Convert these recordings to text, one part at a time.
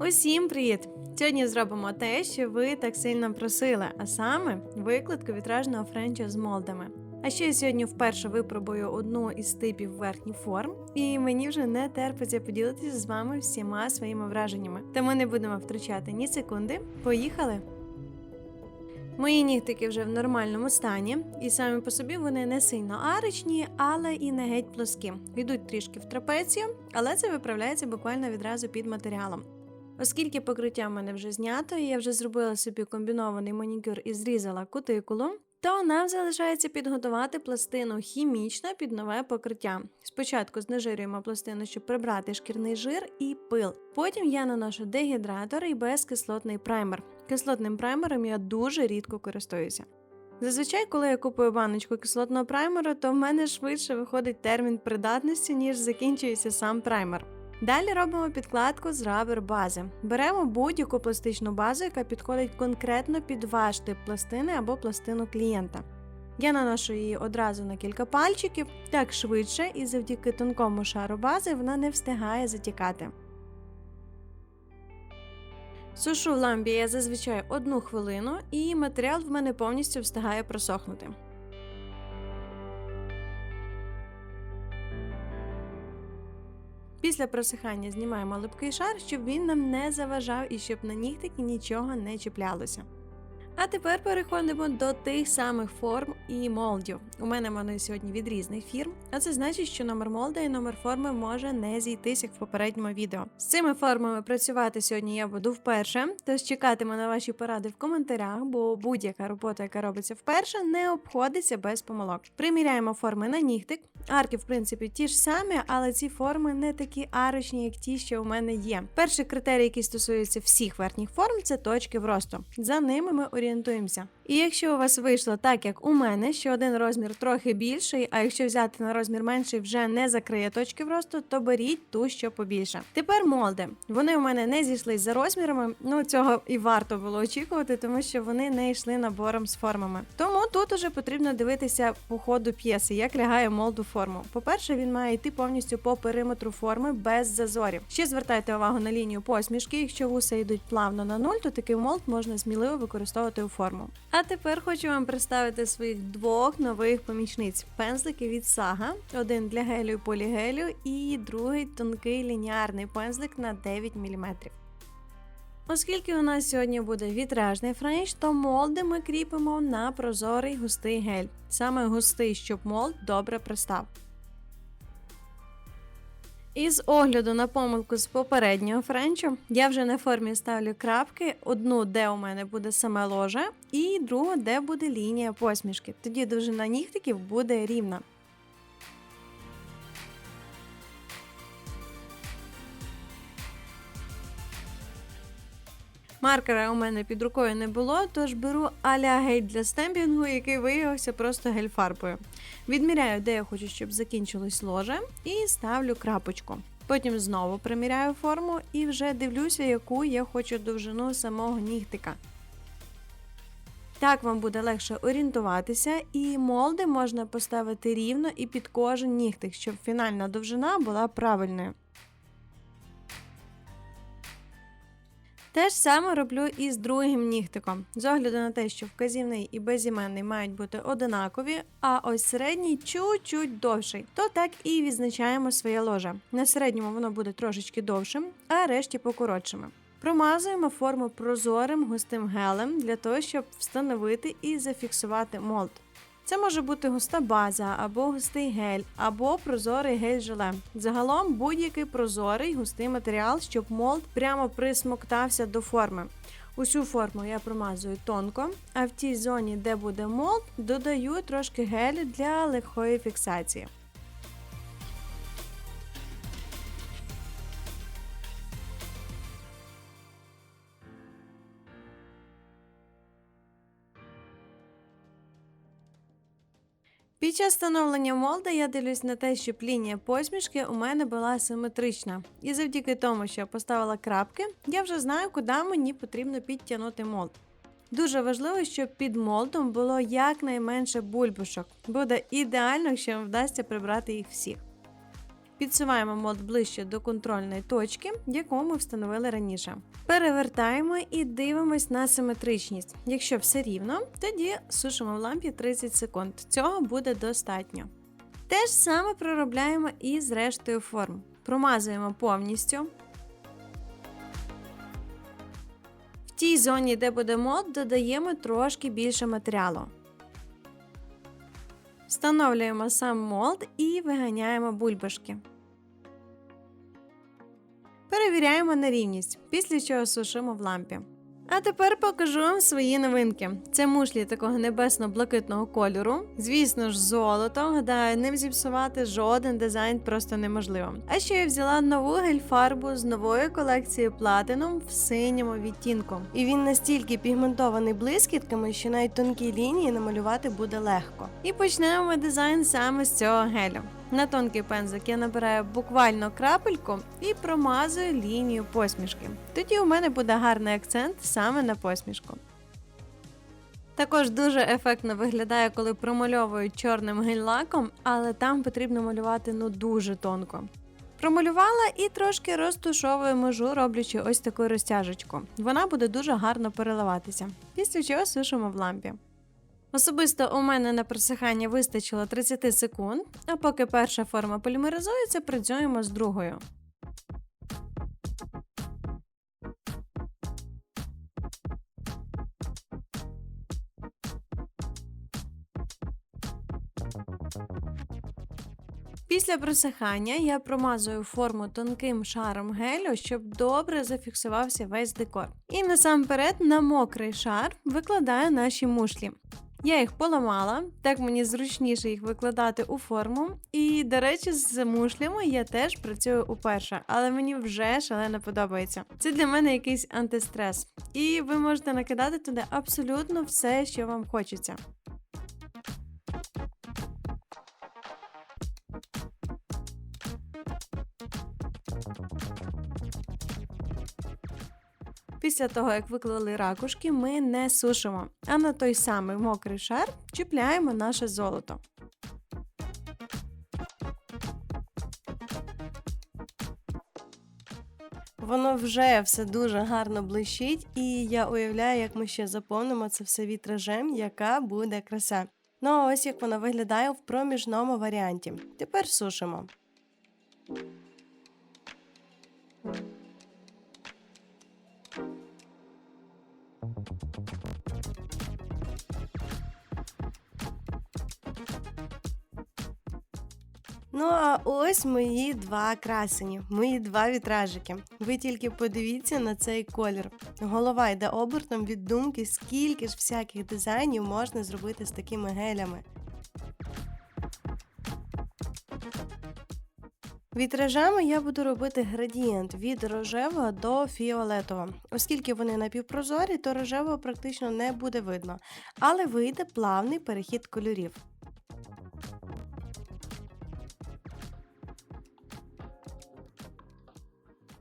Усім привіт! Сьогодні зробимо те, що ви так сильно просили, а саме викладку вітражного френча з молдами. А ще я сьогодні вперше випробую одну із типів верхніх форм, і мені вже не терпиться поділитися з вами всіма своїми враженнями. Тому не будемо втрачати ні секунди. Поїхали! Мої нігтики вже в нормальному стані, і самі по собі вони не сильно аричні, але і не геть плоскі. Йдуть трішки в трапецію, але це виправляється буквально відразу під матеріалом. Оскільки покриття в мене вже знято, і я вже зробила собі комбінований манікюр і зрізала кутикулу, то нам залишається підготувати пластину хімічно під нове покриття. Спочатку знежирюємо пластину, щоб прибрати шкірний жир і пил. Потім я наношу дегідратор і безкислотний праймер. Кислотним праймером я дуже рідко користуюся. Зазвичай, коли я купую баночку кислотного праймеру, то в мене швидше виходить термін придатності, ніж закінчується сам праймер. Далі робимо підкладку з рабер бази. Беремо будь-яку пластичну базу, яка підходить конкретно під ваш тип пластини або пластину клієнта. Я наношу її одразу на кілька пальчиків, так швидше, і завдяки тонкому шару бази вона не встигає затікати. Сушу в ламбі я зазвичай одну хвилину, і матеріал в мене повністю встигає просохнути. Після просихання знімаємо липкий шар, щоб він нам не заважав і щоб на нігтики нічого не чіплялося. А тепер переходимо до тих самих форм і молдів. У мене вони сьогодні від різних фірм, а це значить, що номер молда і номер форми може не зійтись, як в попередньому відео. З цими формами працювати сьогодні я буду вперше, тож чекатиму на ваші поради в коментарях, бо будь-яка робота, яка робиться вперше, не обходиться без помилок. Приміряємо форми на нігтик. Арки, в принципі, ті ж самі, але ці форми не такі арочні, як ті, що у мене є. Перший критерій, який стосується всіх верхніх форм, це точки в росту. За ними ми орієнтуємося. І якщо у вас вийшло так, як у мене, що один розмір трохи більший, а якщо взяти на розмір менший вже не закриє точки в росту, то беріть ту, що побільше. Тепер молди. Вони у мене не зійшлись за розмірами. Ну цього і варто було очікувати, тому що вони не йшли набором з формами. Тому тут уже потрібно дивитися по ходу п'єси, як лягає молд у форму. По-перше, він має йти повністю по периметру форми без зазорів. Ще звертайте увагу на лінію посмішки. Якщо вуса йдуть плавно на нуль, то такий молд можна сміливо використовувати у форму. А тепер хочу вам представити своїх двох нових помічниць: пензлики від Сага, один для гелю і полігелю, і другий тонкий лініарний пензлик на 9 мм. Оскільки у нас сьогодні буде вітражний френч, то молди ми кріпимо на прозорий густий гель. Саме густий, щоб молд добре пристав. Із огляду на помилку з попереднього френчу, я вже на формі ставлю крапки: одну, де у мене буде саме ложе, і другу, де буде лінія посмішки. Тоді довжина нігтиків буде рівна. Маркера у мене під рукою не було, тож беру аля гель для стемпінгу, який виявився просто гель-фарбою. Відміряю, де я хочу, щоб закінчилось ложе, і ставлю крапочку. Потім знову приміряю форму і вже дивлюся, яку я хочу довжину самого нігтика. Так вам буде легше орієнтуватися, і молди можна поставити рівно і під кожен нігтик, щоб фінальна довжина була правильною. Те ж саме роблю і з другим нігтиком. З огляду на те, що вказівний і безіменний мають бути одинакові, а ось середній чуть-чуть довший, то так і відзначаємо своє ложе. На середньому воно буде трошечки довшим, а решті покоротшими. Промазуємо форму прозорим густим гелем для того, щоб встановити і зафіксувати молд. Це може бути густа база, або густий гель, або прозорий гель-желе. Загалом будь-який прозорий густий матеріал, щоб молд прямо присмоктався до форми. Усю форму я промазую тонко, а в тій зоні, де буде молд, додаю трошки гелю для легкої фіксації. Під час встановлення молда я дивлюсь на те, щоб лінія посмішки у мене була симетрична. І завдяки тому, що я поставила крапки, я вже знаю, куди мені потрібно підтягнути молд. Дуже важливо, щоб під молдом було якнайменше бульбушок. Буде ідеально, якщо вдасться прибрати їх всіх. Підсуваємо молд ближче до контрольної точки, яку ми встановили раніше. Перевертаємо і дивимось на симетричність. Якщо все рівно, тоді сушимо в лампі 30 секунд. Цього буде достатньо. Те ж саме проробляємо і з рештою форм. Промазуємо повністю. В тій зоні, де буде молд, додаємо трошки більше матеріалу. Встановлюємо сам молд і виганяємо бульбашки. Перевіряємо на рівність, після чого сушимо в лампі. А тепер покажу вам свої новинки. Це мушлі такого небесно-блакитного кольору. Звісно ж, золото. Гадаю, ним зіпсувати жоден дизайн просто неможливо. А ще я взяла нову гель-фарбу з нової колекції Platinum в синьому відтінку. І він настільки пігментований блискітками, що навіть тонкі лінії намалювати буде легко. І почнемо ми дизайн саме з цього гелю. На тонкий пензик я набираю буквально крапельку і промазую лінію посмішки. Тоді у мене буде гарний акцент саме на посмішку. Також дуже ефектно виглядає, коли промальовують чорним гель-лаком, але там потрібно малювати ну дуже тонко. Промалювала і трошки розтушовую межу, роблячи ось таку розтяжечку. Вона буде дуже гарно переливатися, після чого сушимо в лампі. Особисто у мене на просихання вистачило 30 секунд, а поки перша форма полімеризується, працюємо з другою. Після просихання я промазую форму тонким шаром гелю, щоб добре зафіксувався весь декор. І насамперед на мокрий шар викладаю наші мушлі. Я їх поламала, так мені зручніше їх викладати у форму. І, до речі, з мушлями я теж працюю уперше, але мені вже шалено подобається. Це для мене якийсь антистрес. І ви можете накидати туди абсолютно все, що вам хочеться. Після того, як виклали ракушки, ми не сушимо, а на той самий мокрий шар чіпляємо наше золото. Воно вже все дуже гарно блищить, і я уявляю, як ми ще заповнимо це все вітражем, яка буде краса. Ну а ось як воно виглядає в проміжному варіанті. Тепер сушимо. Ну, а ось мої два красені, мої два вітражики. Ви тільки подивіться на цей колір. Голова йде обертом від думки, скільки ж всяких дизайнів можна зробити з такими гелями. Вітражами я буду робити градієнт від рожевого до фіолетового. Оскільки вони напівпрозорі, то рожевого практично не буде видно, але вийде плавний перехід кольорів.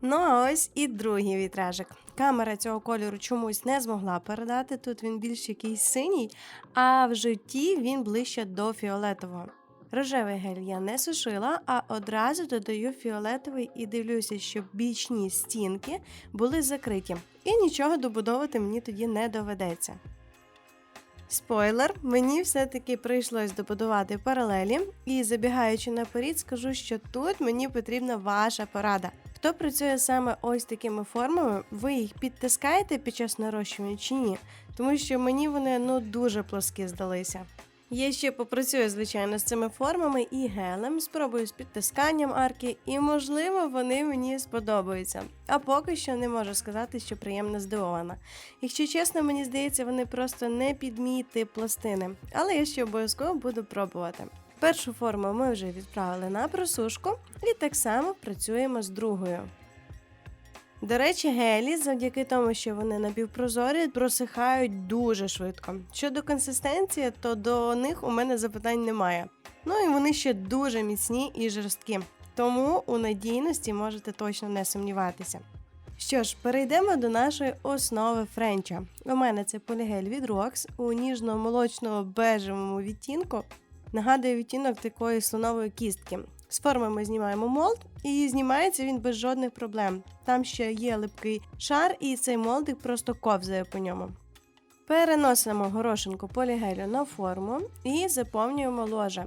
Ну а ось і другий вітражик. Камера цього кольору чомусь не змогла передати. Тут він більш якийсь синій, а в житті він ближче до фіолетового. Рожевий гель я не сушила, а одразу додаю фіолетовий і дивлюся, щоб бічні стінки були закриті. І нічого добудовувати мені тоді не доведеться. Спойлер, мені все-таки прийшлось добудувати паралелі, і забігаючи наперед, скажу, що тут мені потрібна ваша порада. Хто працює саме ось такими формами, ви їх підтискаєте під час нарощування чи ні? Тому що мені вони ну дуже плоскі здалися. Я ще попрацюю, звичайно, з цими формами і гелем, спробую з підтисканням арки, і, можливо, вони мені сподобаються. А поки що не можу сказати, що приємно здивована. Якщо чесно, мені здається, вони просто не під мій тип пластини, але я ще обов'язково буду пробувати. Першу форму ми вже відправили на просушку і так само працюємо з другою. До речі, гелі, завдяки тому, що вони напівпрозорі, просихають дуже швидко. Щодо консистенції, то до них у мене запитань немає. Ну і вони ще дуже міцні і жорсткі, тому у надійності можете точно не сумніватися. Що ж, перейдемо до нашої основи френча. У мене це полігель від Rox у ніжно-молочно бежевому відтінку. Нагадує відтінок такої слонової кістки. З форми ми знімаємо молд, і знімається він без жодних проблем. Там ще є липкий шар, і цей молдик просто ковзає по ньому. Переносимо горошинку полігелю на форму і заповнюємо ложе.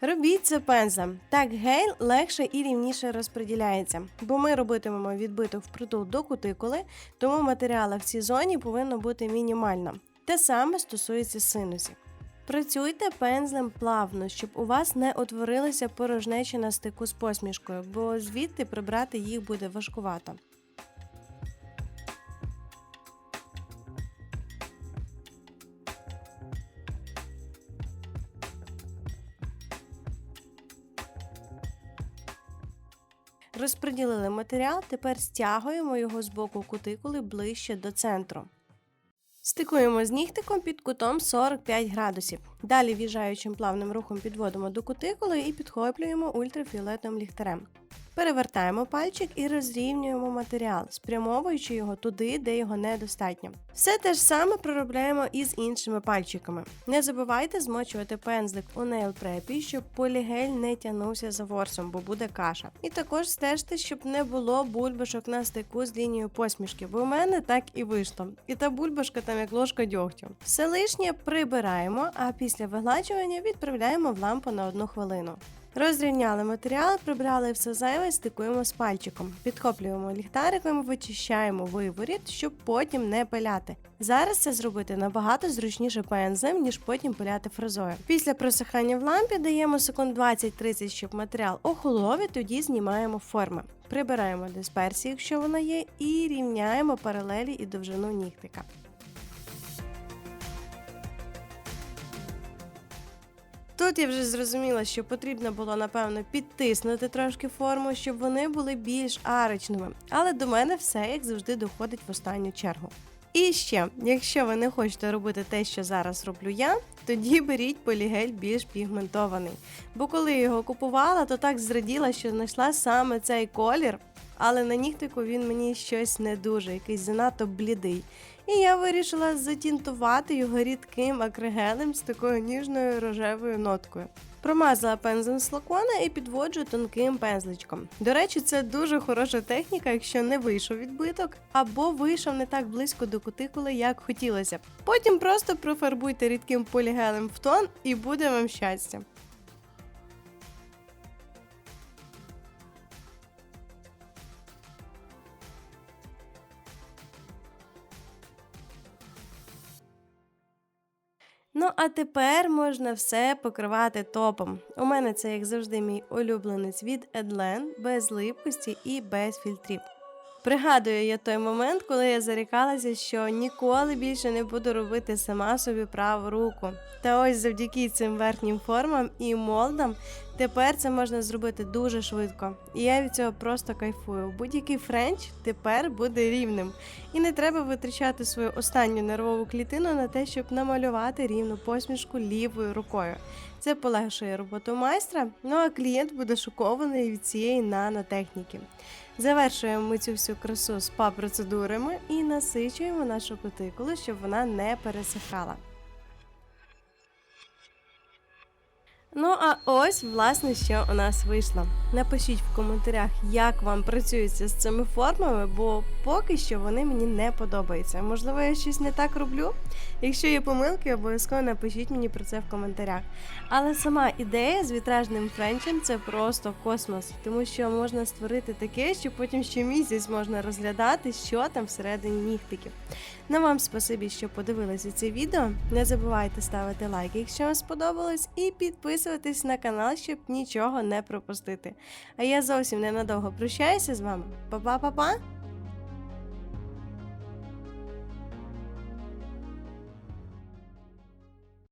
Робіть це пензлем. Так гель легше і рівніше розподіляється, бо ми робитимемо відбиток впритул до кутикули, тому матеріалу в цій зоні повинно бути мінімально. Те саме стосується синусів. Працюйте пензлем плавно, щоб у вас не утворилися порожнечі на стику з посмішкою, бо звідти прибрати їх буде важкувато. Розподілили матеріал, тепер стягуємо його з боку кутикули ближче до центру. Стикуємо з нігтиком під кутом 45 градусів. Далі в'їжджаючим плавним рухом підводимо до кутикули і підхоплюємо ультрафіолетовим ліхтарем. Перевертаємо пальчик і розрівнюємо матеріал, спрямовуючи його туди, де його недостатньо. Все те ж саме проробляємо і з іншими пальчиками. Не забувайте змочувати пензлик у нейл препі, щоб полігель не тягнувся за ворсом, бо буде каша. І також стежте, щоб не було бульбашок на стику з лінією посмішки, бо у мене так і вийшло. І та бульбашка там як ложка дьогтю. Все лишнє прибираємо, а після вигладжування відправляємо в лампу на одну хвилину. Розрівняли матеріал, прибрали все зайве, стикуємо з пальчиком. Підхоплюємо ліхтариком, вичищаємо виворіт, щоб потім не пиляти. Зараз це зробити набагато зручніше пензлем, ніж потім пиляти фрезою. Після просихання в лампі даємо секунд 20-30, щоб матеріал охолов, і тоді знімаємо форми. Прибираємо дисперсію, якщо вона є, і рівняємо паралелі і довжину нігтика. Тут я вже зрозуміла, що потрібно було напевно підтиснути трошки форму, щоб вони були більш арочними. Але до мене все як завжди доходить в останню чергу. І ще, якщо ви не хочете робити те, що зараз роблю я, тоді беріть полігель більш пігментований. Бо коли я його купувала, то так зраділа, що знайшла саме цей колір, але на нігтику він мені щось не дуже, якийсь занадто блідий. І я вирішила затінтувати його рідким акригелем з такою ніжною рожевою ноткою. Промазала пензлем з флакона і підводжу тонким пензличком. До речі, це дуже хороша техніка, якщо не вийшов відбиток, або вийшов не так близько до кутикули, як хотілося. Потім просто профарбуйте рідким полігелем в тон і буде вам щастя. А тепер можна все покривати топом. У мене це, як завжди, мій улюбленець від Edlen, без липкості і без фільтрів. Пригадую я той момент, коли я зарікалася, що ніколи більше не буду робити сама собі праву руку. Та ось завдяки цим верхнім формам і молдам тепер це можна зробити дуже швидко. І я від цього просто кайфую. Будь-який френч тепер буде рівним. І не треба витрачати свою останню нервову клітину на те, щоб намалювати рівну посмішку лівою рукою. Це полегшує роботу майстра, ну а клієнт буде шокований від цієї нанотехніки. Завершуємо ми цю всю красу спа-процедурами і насичуємо нашу кутикулу, щоб вона не пересихала. Ну а ось, власне, що у нас вийшло. Напишіть в коментарях, як вам працюється з цими формами, бо поки що вони мені не подобаються. Можливо, я щось не так роблю. Якщо є помилки, обов'язково напишіть мені про це в коментарях. Але сама ідея з вітражним френчем це просто космос, тому що можна створити таке, що потім ще місяць можна розглядати, що там всередині нігтиків. На вам спасибі, що подивилися це відео. Не забувайте ставити лайки, якщо вам сподобалось, і підписуватись на канал, щоб нічого не пропустити. А я зовсім ненадовго прощаюся з вами. Па-па-па-па!